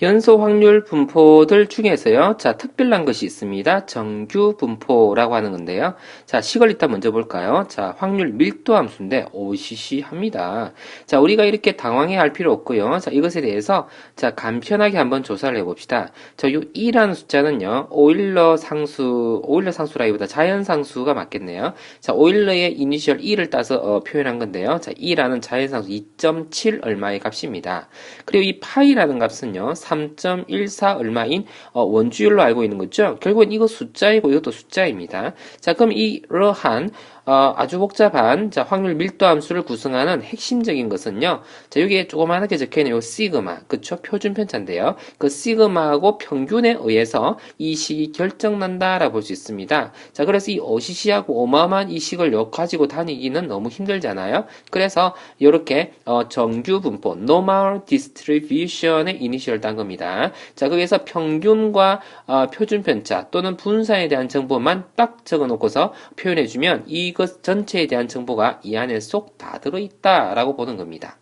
연소 확률 분포들 중에서요. 자, 특별한 것이 있습니다. 정규 분포라고 하는 건데요. 자, 식을 일단 먼저 볼까요? 자, 확률 밀도 함수인데 OCC 합니다. 자, 우리가 이렇게 당황해 할 필요 없고요. 자, 이것에 대해서 자, 간편하게 한번 조사를 해 봅시다. 자, 요 2라는 숫자는요. 오일러 상수, 오일러 상수라기보다 자연 상수가 맞겠네요. 자, 오일러의 이니셜 2를 따서 어, 표현한 건데요. 자, 2라는 자연 상수 2.7 얼마의 값입니다. 그리고 이 파이라는 값은요. 3.14 얼마인 어, 원주율로 알고 있는 거죠. 결국은 이거 숫자이고 이것도 숫자입니다. 자, 그럼 이러한 어, 아주 복잡한 자, 확률 밀도 함수를 구성하는 핵심적인 것은요. 자, 여기에 조그맣게 적혀 있는 요 시그마, 그쵸? 표준 편차인데요. 그 시그마하고 평균에 의해서 이 식이 결정난다라고 볼 수 있습니다. 자, 그래서 이 OCC하고 어마어마한 이 식을 요 가지고 다니기는 너무 힘들잖아요. 그래서 이렇게 어, 정규 분포, normal distribution의 이니셜 딴 겁니다. 자, 거기에서 평균과 어, 표준 편차 또는 분사에 대한 정보만 딱 적어놓고서 표현해주면 이것 전체에 대한 정보가 이 안에 쏙 다 들어있다라고 보는 겁니다.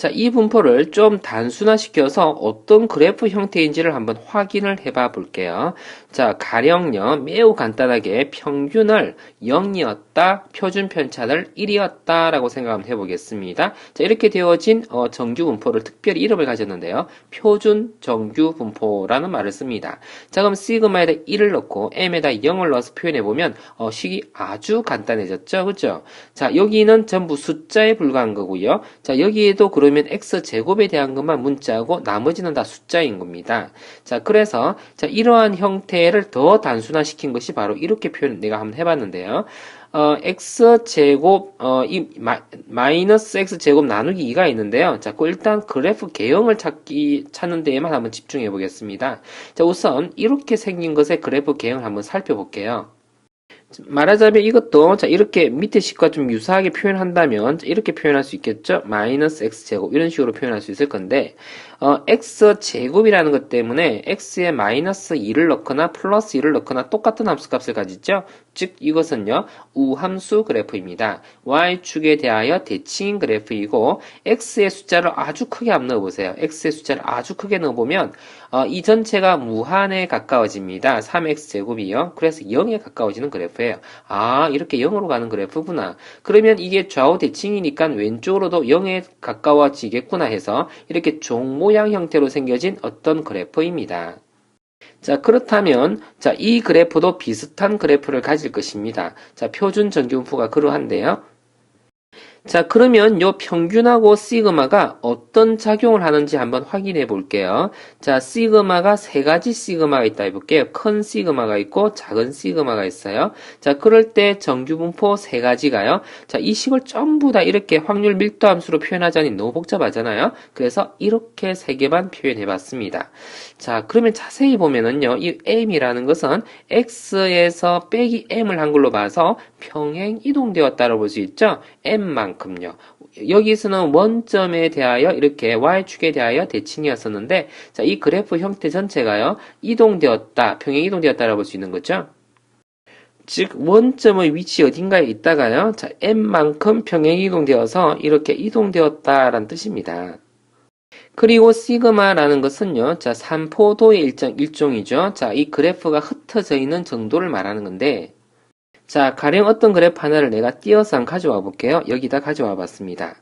자, 이 분포를 좀 단순화시켜서 어떤 그래프 형태인지를 한번 확인을 해봐 볼게요. 자, 가령요, 매우 간단하게 평균을 0이었다, 표준 편차를 1이었다 라고 생각 한번 해보겠습니다. 자, 이렇게 되어진 어, 정규 분포를 특별히 이름을 가졌는데요. 표준 정규 분포라는 말을 씁니다. 자, 그럼 시그마에다 1을 넣고 m에다 0을 넣어서 표현해 보면 어, 식이 아주 간단해졌죠. 그죠? 자, 여기는 전부 숫자에 불과한 거고요. 자, 여기에도 그 러면 x 제곱에 대한 것만 문자고 나머지는 다 숫자인 겁니다. 자, 그래서 자, 이러한 형태를 더 단순화시킨 것이 바로 이렇게 표현 내가 한번 해 봤는데요. 어, x 제곱 어, 이 마, 이너스 x 제곱 나누기 2가 있는데요. 자, 그 일단 그래프 개형을 찾기 찾는 데에만 한번 집중해 보겠습니다. 자, 우선 이렇게 생긴 것의 그래프 개형을 한번 살펴볼게요. 말하자면 이것도 자 이렇게 밑에 식과 좀 유사하게 표현한다면 이렇게 표현할 수 있겠죠? 마이너스 x제곱 이런 식으로 표현할 수 있을 건데 어, x제곱이라는 것 때문에 x에 마이너스 2를 넣거나 플러스 2를 넣거나 똑같은 함수값을 가지죠? 즉 이것은요 우함수 그래프입니다. Y축에 대하여 대칭인 그래프이고 x의 숫자를 아주 크게 한번 넣어보세요. X의 숫자를 아주 크게 넣어보면 어, 이 전체가 무한에 가까워집니다. 3x제곱이요. 그래서 0에 가까워지는 그래프 예요 아 이렇게 0으로 가는 그래프구나 그러면 이게 좌우 대칭이니까 왼쪽으로도 0에 가까워지겠구나 해서 이렇게 종 모양 형태로 생겨진 어떤 그래프입니다. 자, 그렇다면, 자, 이 그래프도 비슷한 그래프를 가질 것입니다. 자, 표준 전기분포가 그러한데요. 자, 그러면 요 평균하고 시그마가 어떤 작용을 하는지 한번 확인해 볼게요. 자, 시그마가 세 가지 시그마가 있다 해볼게요. 큰 시그마가 있고 작은 시그마가 있어요. 자, 그럴 때 정규분포 세 가지가요. 자, 이 식을 전부 다 이렇게 확률 밀도 함수로 표현하자니 너무 복잡하잖아요. 그래서 이렇게 세 개만 표현해 봤습니다. 자, 그러면 자세히 보면은요, 이 m이라는 것은 x에서 빼기 m을 한글로 봐서 평행 이동되었다고 볼 수 있죠. m만 큼요. 여기서는 원점에 대하여 이렇게 y축에 대하여 대칭이었었는데 자, 이 그래프 형태 전체가요. 이동되었다, 평행 이동되었다라고 볼 수 있는 거죠. 즉 원점의 위치 어딘가에 있다가요. 자, m만큼 평행 이동되어서 이렇게 이동되었다라는 뜻입니다. 그리고 시그마라는 것은요, 자, 산포도의 일정, 일종이죠. 자, 이 그래프가 흩어져 있는 정도를 말하는 건데, 자, 가령 어떤 그래프 하나를 내가 띄어서 한번 가져와 볼게요. 여기다 가져와 봤습니다.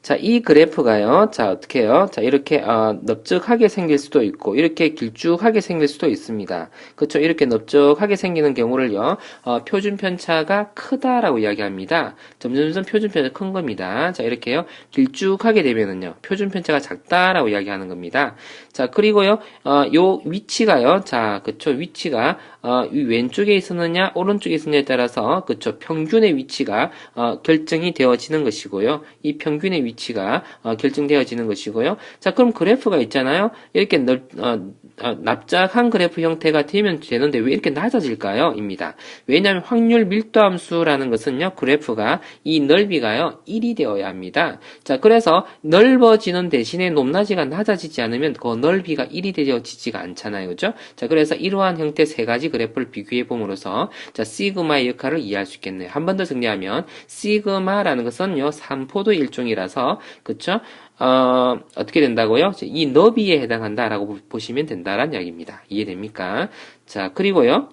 자, 이 그래프가요. 자, 어떻게 해요? 자, 이렇게 어, 넓적하게 생길 수도 있고 이렇게 길쭉하게 생길 수도 있습니다. 그렇죠? 이렇게 넓적하게 생기는 경우를요. 어, 표준 편차가 크다라고 이야기합니다. 점점점 표준 편차가 큰 겁니다. 자, 이렇게요. 길쭉하게 되면은요. 표준 편차가 작다라고 이야기하는 겁니다. 자, 그리고요. 어, 요 위치가요. 자, 그쵸? 위치가 어, 이 왼쪽에 있었느냐, 오른쪽에 있었느냐에 따라서 그쵸? 평균의 위치가 어, 결정이 되어지는 것이고요. 이 평균의 위치가 어, 결정되어지는 것이고요. 자, 그럼 그래프가 있잖아요. 이렇게 넓, 어, 어, 납작한 그래프 형태가 되면 되는데 왜 이렇게 낮아질까요? 입니다. 왜냐하면 확률 밀도함수라는 것은요. 그래프가 이 넓이가요. 1이 되어야 합니다. 자, 그래서 넓어지는 대신에 높낮이가 낮아지지 않으면 그 넓이가 1이 되어지지가 않잖아요. 그죠? 자, 그래서 이러한 형태 세 가지 그래프를 비교해 봄으로써 자, 시그마의 역할을 이해할 수 있겠네요. 한 번 더 정리하면 시그마라는 것은요. 3포도 일종이라서 그쵸? 어, 어떻게 된다고요? 이 너비에 해당한다라고 보시면 된다라는 이야기입니다. 이해됩니까? 자, 그리고요.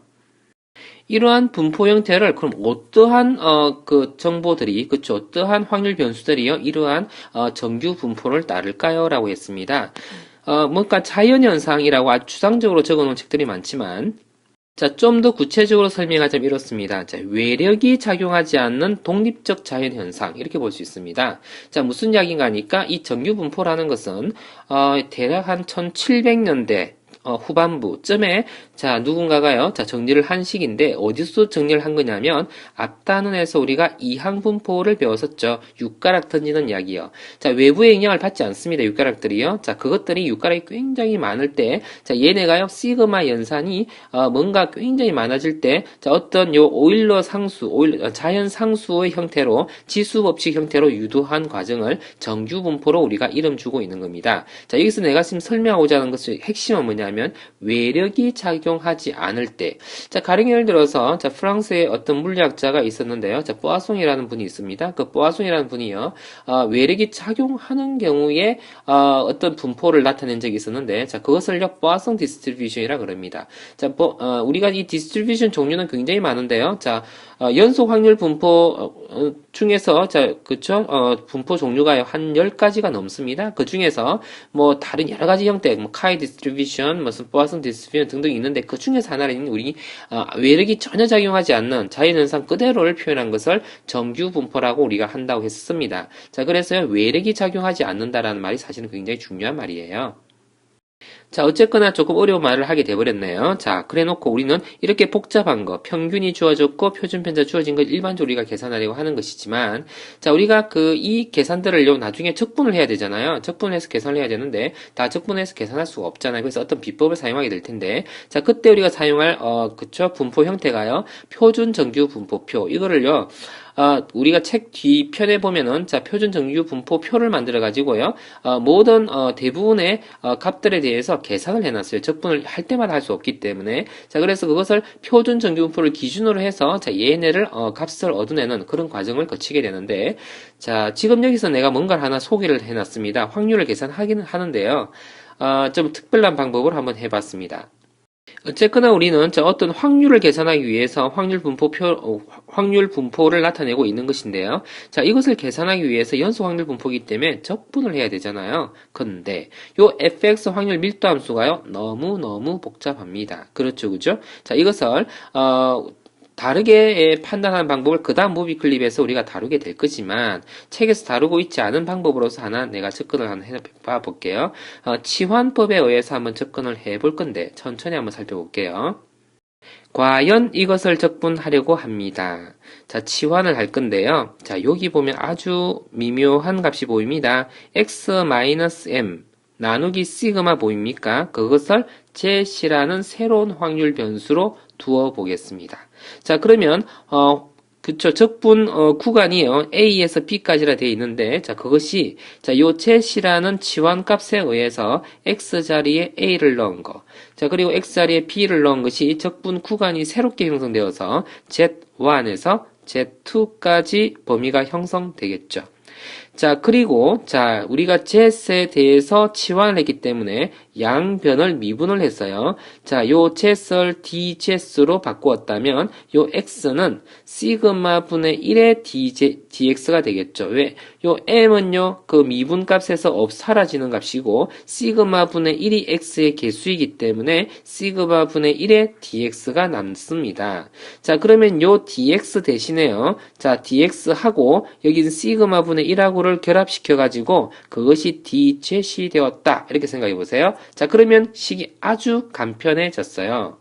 이러한 분포 형태를 그럼 어떠한 어, 그 정보들이 그쵸 어떠한 확률 변수들이요 이러한 어, 정규 분포를 따를까요?라고 했습니다. 어, 뭔가 자연 현상이라고 아주 추상적으로 적어놓은 책들이 많지만 자, 좀 더 구체적으로 설명하자면 이렇습니다. 자, 외력이 작용하지 않는 독립적 자연 현상 이렇게 볼 수 있습니다. 자, 무슨 이야기인가 하니까 이 정규 분포라는 것은 어, 대략 한 1700년대 어, 후반부쯤에 자 누군가가요? 자 정리를 한 식인데 어디서 정리를 한 거냐면 앞단원에서 우리가 이항 분포를 배웠었죠. 육가락 던지는 이야기요. 자 외부의 영향을 받지 않습니다. 육가락들이요. 자 그것들이 육가락이 굉장히 많을 때자 얘네가요. 시그마 연산이 어, 뭔가 굉장히 많아질 때자 어떤 요 오일러 상수 오일 어, 자연 상수의 형태로 지수 법칙 형태로 유도한 과정을 정규 분포로 우리가 이름 주고 있는 겁니다. 자 여기서 내가 지금 설명하고자 하는 것의 핵심은 뭐냐면 외력이 작용하지 않을 때. 자, 가령 예를 들어서, 자, 프랑스에 어떤 물리학자가 있었는데요. 자, 뽀아송이라는 분이 있습니다. 그 뽀아송이라는 분이요, 어, 외력이 작용하는 경우에, 어, 어떤 분포를 나타낸 적이 있었는데, 자, 그것을요, 뽀아송 디스트리뷰션이라 그럽니다. 자, 뭐, 어, 우리가 이 디스트리뷰션 종류는 굉장히 많은데요. 자, 어, 연속 확률 분포 어, 어, 중에서 자 그쵸 어, 분포 종류가 한 10가지가 넘습니다. 그 중에서 뭐 다른 여러 가지 형태 뭐 카이 디스트리뷰션 무슨 포화성 디스트리뷰션 등등 있는데 그 중에서 하나는 우리 어, 외력이 전혀 작용하지 않는 자연현상 그대로를 표현한 것을 정규 분포라고 우리가 한다고 했습니다. 자 그래서 외력이 작용하지 않는다라는 말이 사실은 굉장히 중요한 말이에요. 자, 어쨌거나 조금 어려운 말을 하게 돼버렸네요. 자, 그래 놓고 우리는 이렇게 복잡한 거, 평균이 주어졌고 표준 편차 주어진 걸 일반적으로 우리가 계산하려고 하는 것이지만, 자, 우리가 그 이 계산들을요, 나중에 적분을 해야 되잖아요. 적분을 해서 계산을 해야 되는데, 다 적분해서 계산할 수가 없잖아요. 그래서 어떤 비법을 사용하게 될 텐데, 자, 그때 우리가 사용할, 어, 그쵸, 분포 형태가요, 표준 정규 분포표. 이거를요, 어, 우리가 책 뒤편에 보면은 자 표준 정규 분포 표를 만들어 가지고요. 어, 모든 어, 대부분의 어, 값들에 대해서 계산을 해놨어요. 적분을 할 때마다 할 수 없기 때문에. 자 그래서 그것을 표준 정규 분포를 기준으로 해서 자 얘네를 어, 값을 얻어내는 그런 과정을 거치게 되는데. 자 지금 여기서 내가 뭔가를 하나 소개를 해놨습니다. 확률을 계산하기는 하는데요. 어, 좀 특별한 방법을 한번 해봤습니다. 어쨌거나 우리는 자 어떤 확률을 계산하기 위해서 확률 분포표 어, 확률 분포를 나타내고 있는 것인데요. 자 이것을 계산하기 위해서 연속 확률 분포이기 때문에 적분을 해야 되잖아요. 근데 요 fx 확률 밀도 함수가요 너무 너무 복잡합니다. 그렇죠, 그죠? 자 이것을 어, 다르게 판단하는 방법을 그 다음 무비 클립에서 우리가 다루게 될 거지만 책에서 다루고 있지 않은 방법으로서 하나 내가 접근을 한번 해봐 볼게요. 어, 치환법에 의해서 한번 접근을 해 볼 건데 천천히 한번 살펴볼게요. 과연 이것을 적분하려고 합니다. 자, 치환을 할 건데요. 자, 여기 보면 아주 미묘한 값이 보입니다. x-m 나누기 시그마 보입니까? 그것을 제시라는 새로운 확률 변수로 두어 보겠습니다. 자, 그러면, 어, 그쵸. 적분, 어, 구간이요. A에서 B까지라 되어 있는데, 자, 그것이, 자, 요 챗이라는 치환값에 의해서 X 자리에 A를 넣은 거. 자, 그리고 X 자리에 B를 넣은 것이 적분 구간이 새롭게 형성되어서 Z1에서 Z2까지 범위가 형성되겠죠. 자, 그리고, 자, 우리가 Z에 대해서 치환을 했기 때문에 양변을 미분을 했어요. 자, 요 Z를 DZ로 바꾸었다면, 요 X는 시그마 분의 1의 DJ, DX가 되겠죠. 왜? 요 M은요, 그 미분 값에서 없, 사라지는 값이고, 시그마 분의 1이 X의 개수이기 때문에, 시그마 분의 1의 DX가 남습니다. 자, 그러면 요 DX 대신에요. 자, DX하고, 여기는 시그마 분의 1하고를 결합시켜가지고, 그것이 DZ이 되었다. 이렇게 생각해 보세요. 자, 그러면 식이 아주 간편해졌어요.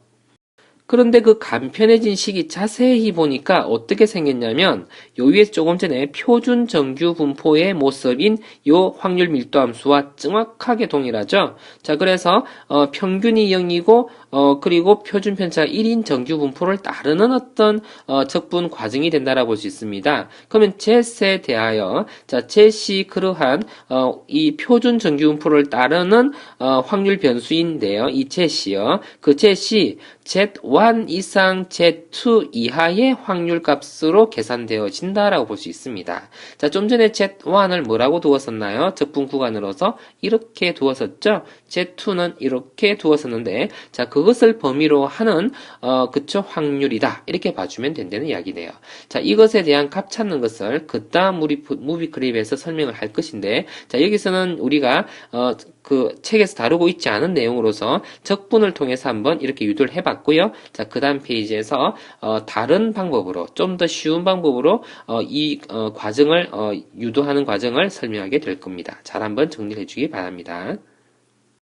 그런데 그 간편해진 식이 자세히 보니까 어떻게 생겼냐면 요 위에 조금 전에 표준 정규 분포의 모습인 요 확률 밀도 함수와 정확하게 동일하죠. 자 그래서 어, 평균이 0이고 어, 그리고 표준 편차 1인 정규 분포를 따르는 어떤 어, 적분 과정이 된다라고 볼 수 있습니다. 그러면 제스에 대하여 자 제시 그러한 어, 이 표준 정규 분포를 따르는 어, 확률 변수인데요. 이 제시요. 그 제시 Z1 Z1 이상 Z2 이하의 확률 값으로 계산되어진다라고 볼 수 있습니다. 자, 좀 전에 Z1을 뭐라고 두었었나요? 적분 구간으로서 이렇게 두었었죠? Z2는 이렇게 두었었는데, 자, 그것을 범위로 하는, 어, 그쵸, 확률이다. 이렇게 봐주면 된다는 이야기네요. 자, 이것에 대한 값 찾는 것을 그다음 무비, 무비 클립에서 설명을 할 것인데, 자, 여기서는 우리가, 어, 그 책에서 다루고 있지 않은 내용으로서 적분을 통해서 한번 이렇게 유도를 해봤고요. 자, 그 다음 페이지에서 어, 다른 방법으로 좀 더 쉬운 방법으로 어, 이 어, 과정을 어, 유도하는 과정을 설명하게 될 겁니다. 잘 한번 정리해 주기 바랍니다.